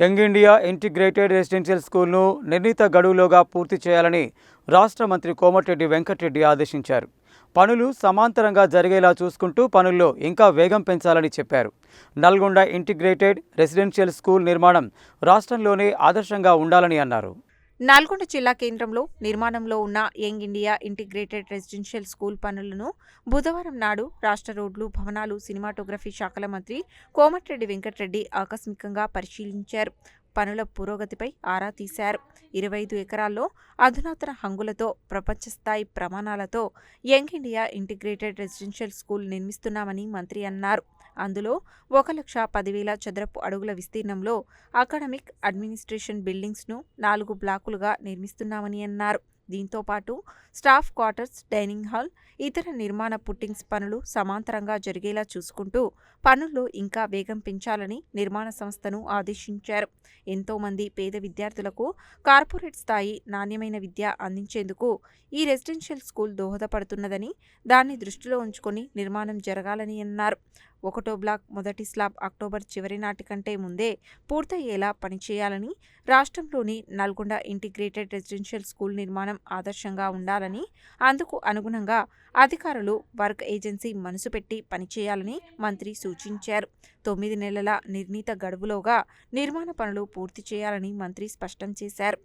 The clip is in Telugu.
యంగ్ ఇండియా ఇంటిగ్రేటెడ్ రెసిడెన్షియల్ స్కూల్ను నిర్ణీత గడువులోగా పూర్తి చేయాలని రాష్ట్ర మంత్రి కోమటిరెడ్డి వెంకటరెడ్డి ఆదేశించారు. పనులు సమాంతరంగా జరిగేలా చూసుకుంటూ పనుల్లో ఇంకా వేగం పెంచాలని చెప్పారు. నల్గొండ ఇంటిగ్రేటెడ్ రెసిడెన్షియల్ స్కూల్ నిర్మాణం రాష్ట్రంలోనే ఆదర్శంగా ఉండాలని అన్నారు. నల్గొండ జిల్లా కేంద్రంలో నిర్మాణంలో ఉన్న young India integrated residential school పనులను బుధవారం నాడు రాష్ట్ర రోడ్లు భవనాలు సినిమాటోగ్రఫీ శాఖల మంత్రి కోమటిరెడ్డి వెంకటరెడ్డి ఆకస్మికంగా పరిశీలించారు. పనుల పురోగతిపై ఆరా తీశారు. ఇరవై ఐదు ఎకరాల్లో అధునాతన హంగులతో ప్రపంచస్థాయి ప్రమాణాలతో young India integrated residential school నిర్మిస్తున్నామని మంత్రి అన్నారు. అందులో ఒక లక్ష పదివేల చదరపు అడుగుల విస్తీర్ణంలో అకాడమిక్ అడ్మినిస్ట్రేషన్ బిల్డింగ్స్ను నాలుగు బ్లాకులుగా నిర్మిస్తున్నామని అన్నారు. దీంతో పాటు స్టాఫ్ క్వార్టర్స్ డైనింగ్ హాల్ ఇతర నిర్మాణ పుట్టింగ్స్ పనులు సమాంతరంగా జరిగేలా చూసుకుంటూ పనుల్లో ఇంకా వేగం పెంచాలని నిర్మాణ సంస్థను ఆదేశించారు. ఎంతోమంది పేద విద్యార్థులకు కార్పొరేట్ స్థాయి నాణ్యమైన విద్య అందించేందుకు ఈ రెసిడెన్షియల్ స్కూల్ దోహదపడుతున్నదని దాన్ని దృష్టిలో ఉంచుకొని నిర్మాణం జరగాలని అన్నారు. ఒకటో బ్లాక్ మొదటి స్లాబ్ అక్టోబర్ చివరి నాటి కంటే ముందే పూర్తయ్యేలా పనిచేయాలని రాష్ట్రంలోని నల్గొండ ఇంటిగ్రేటెడ్ రెసిడెన్షియల్ స్కూల్ నిర్మాణం ఆదర్శంగా ఉండాలని అందుకు అనుగుణంగా అధికారులు వర్క్ ఏజెన్సీ మనసు పెట్టి పనిచేయాలని మంత్రి సూచించారు. తొమ్మిది నెలల నిర్ణీత గడువులోగా నిర్మాణ పనులు పూర్తి చేయాలని మంత్రి స్పష్టం చేశారు.